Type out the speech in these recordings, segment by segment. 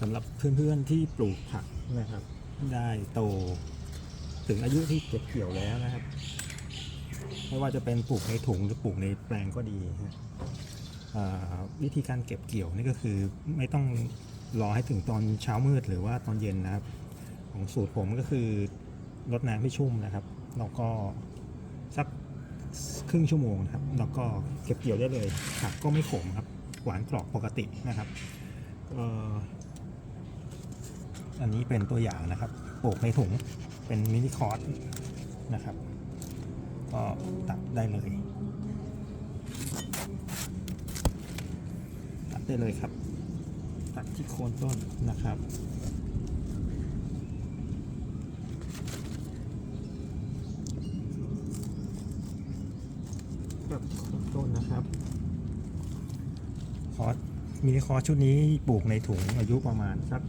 สำหรับเพื่อนๆที่ปลูกผักนะครับ ได้โต ถึงอายุที่เก็บเกี่ยวแล้วนะครับ ไม่ว่าจะเป็นปลูกในถุงหรือปลูกในแปลงก็ดีวิธีการเก็บเกี่ยวนี่ก็คือไม่ต้องรอให้ถึงตอนเช้ามืดหรือว่าตอนเย็นนะครับ ของสูตรผมก็คือรดน้ำให้ชุ่มนะครับแล้วก็สักครึ่งชั่วโมงนะครับแล้วก็เก็บเกี่ยวได้เลยผักก็ไม่ขมครับ หวานกรอบปกตินะครับ อันนี้เป็นตัวอย่างนะครับปลูกในถุงเป็นมินิคอร์สนะครับ ก็ตัดได้เลย ตัดได้เลยครับ ตัดที่โคนต้นนะครับแบบต้นนะครับ คอร์สมินิคอร์สชุดนี้ปลูกในถุงอายุประมาณสัก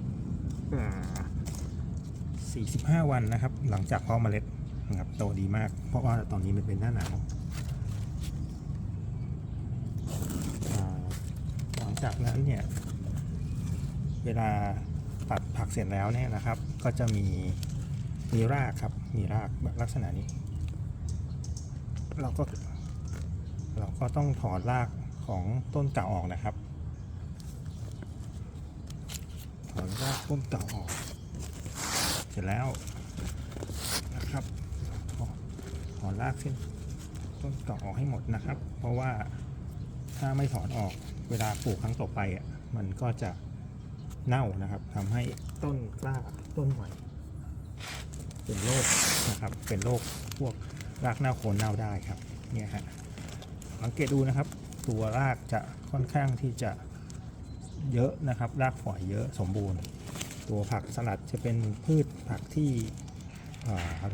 45 วันนะครับ หลังจากเพาะเมล็ดนะครับโตดีมาก เพราะว่าตอนนี้มันเป็นหน้าหนาวหลังจากนั้นเนี่ย เวลาตัดผักเสร็จแล้วเนี่ยนะครับ ก็จะมีมีรากครับ มีรากแบบลักษณะนี้ เราก็ เราก็ต้องถอนรากของต้นเก่าออกนะครับ ถอนรากต้นเก่าออก เสร็จแล้วนะครับถอนรากเส้นต้นเก่าออกให้หมดนะครับ เพราะว่าถ้าไม่ถอนออกเวลาปลูกครั้งต่อไปอะมันก็จะเน่านะครับทำให้ต้นกล้าต้นใหม่เป็นโรคนะครับ เป็นโรคพวกรากเน่าโคนเน่าได้ครับเนี่ยฮะสังเกตดูนะครับ ตัวรากจะค่อนข้างที่จะ เยอะนะครับ รากฝอยเยอะสมบูรณ์ ตัวผักสลัดจะเป็นพืชผักที่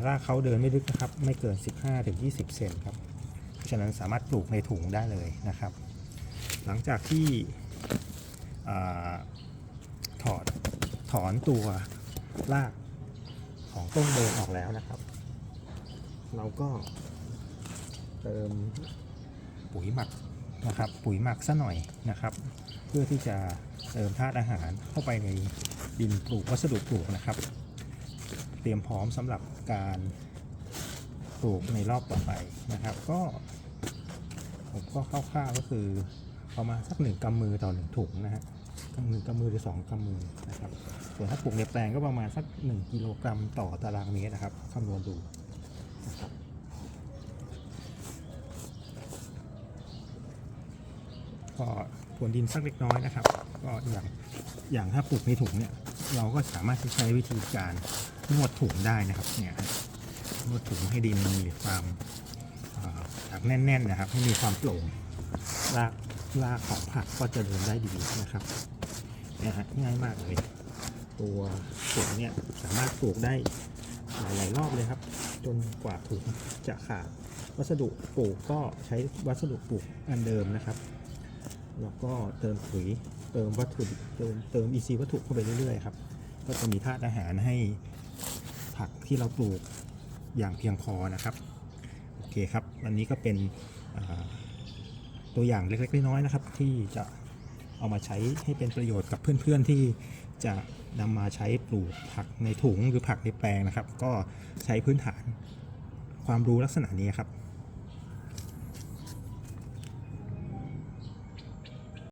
รากเขาเดินไม่ลึกนะครับ ไม่เกิน 15-20 เซนครับ เพราะฉะนั้นสามารถปลูกในถุงได้เลยนะครับ หลังจากที่ถอดถอนตัวรากของต้นเดิมออกแล้วนะครับ เราก็เติมปุ๋ยหมัก นะครับปุ๋ยหมักซะหน่อยนะครับ เพื่อที่จะเติมธาตุอาหารเข้าไปในดินปลูกวัสดุปลูกนะครับ เตรียมพร้อมสำหรับการปลูกในรอบต่อไปนะครับ ก็ผมก็คร่าวๆก็คือประมาณสักหนึ่งกำมือต่อหนึ่งถุงนะฮะหนึ่งกำมือหรือสองกำมือนะครับ ส่วนถ้าปลูกในแปลงก็ประมาณสักหนึ่งกิโลกรัมต่อตารางเมตรนะครับคำนวณดูนะครับ ก็พรวนดินสักเล็กน้อยนะครับ ก็อย่างอย่างถ้าปลูกในถุงเนี่ย เราก็สามารถใช้วิธีการนวดถุงได้นะครับเนี่ยนวดถุงให้ดินมีความอ่าอักแน่นๆนะครับ ให้มีความโปร่งรากรากของผักก็จะเดินได้ดีนะครับเนี่ยฮะง่ายมากเลย ตัวถุงเนี่ยสามารถปลูกได้หลายๆรอบเลยครับ จนกว่าถุงจะขาดวัสดุปลูกก็ใช้วัสดุปลูกอันเดิมนะครับ แล้วก็เติมปุ๋ยเติมวัตถุเติมเติมอีซีวัตถุเข้าไปเรื่อยๆครับก็จะมีธาตุอาหารให้ผักที่เราปลูกอย่างเพียงพอนะครับโอเคครับวันนี้ก็เป็นตัวอย่างเล็กๆน้อยๆนะครับ ที่จะเอามาใช้ให้เป็นประโยชน์กับเพื่อนๆที่จะนำมาใช้ปลูกผักในถุงหรือผักในแปลงนะครับ ก็ใช้พื้นฐานความรู้ลักษณะนี้ครับ